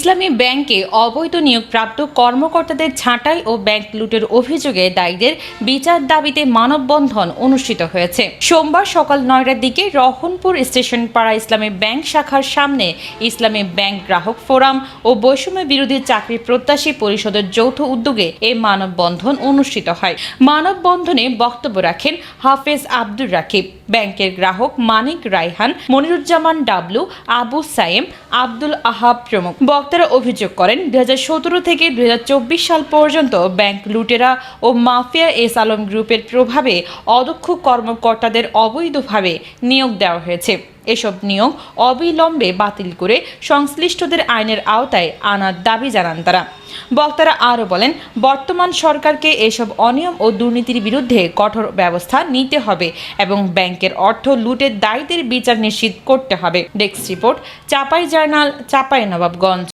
ইসলামী ব্যাংকে অবৈধ নিয়োগপ্রাপ্ত কর্মকর্তাদের ছাঁটাই ও ব্যাংক লুটের অভিযোগে দায়ীদের বিচার দাবিতে মানববন্ধন অনুষ্ঠিত হয়েছে। সোমবার সকাল নয়টার দিকে রহনপুর স্টেশন পাড়া ইসলামী ব্যাংক শাখার সামনে ইসলামী ব্যাংক গ্রাহক ফোরাম ও বৈষম্য বিরোধী চাকরি প্রত্যাশী পরিষদের যৌথ উদ্যোগে এই মানববন্ধন অনুষ্ঠিত হয়। মানববন্ধনে বক্তব্য রাখেন হাফেজ আব্দুর রাকিব, ব্যাংকের গ্রাহক মানিক রায়হান, মনিরুজ্জামান ডাবলু, আবু সাইম আব্দুল আহাব প্রমুখ। বক্তারা অভিযোগ করেন দুই হাজার সতেরো থেকে দু হাজার চব্বিশ সাল পর্যন্ত ব্যাংক লুটেরা ও মাফিয়া এস আলম গ্রুপের প্রভাবে অদক্ষ কর্মকর্তাদের অবৈধভাবে নিয়োগ দেওয়া হয়েছে। এসব নিয়োগ অবিলম্বে বাতিল করে সংশ্লিষ্টদের আইনের আওতায় আনার দাবি জানান তারা। বক্তারা আরও বলেন, বর্তমান সরকারকে এসব অনিয়ম ও দুর্নীতির বিরুদ্ধে কঠোর ব্যবস্থা নিতে হবে এবং ব্যাংকের অর্থ লুটের দায়ীদের বিচার নিশ্চিত করতে হবে। Desk report, Chapai journal, Chapai Nawabganj.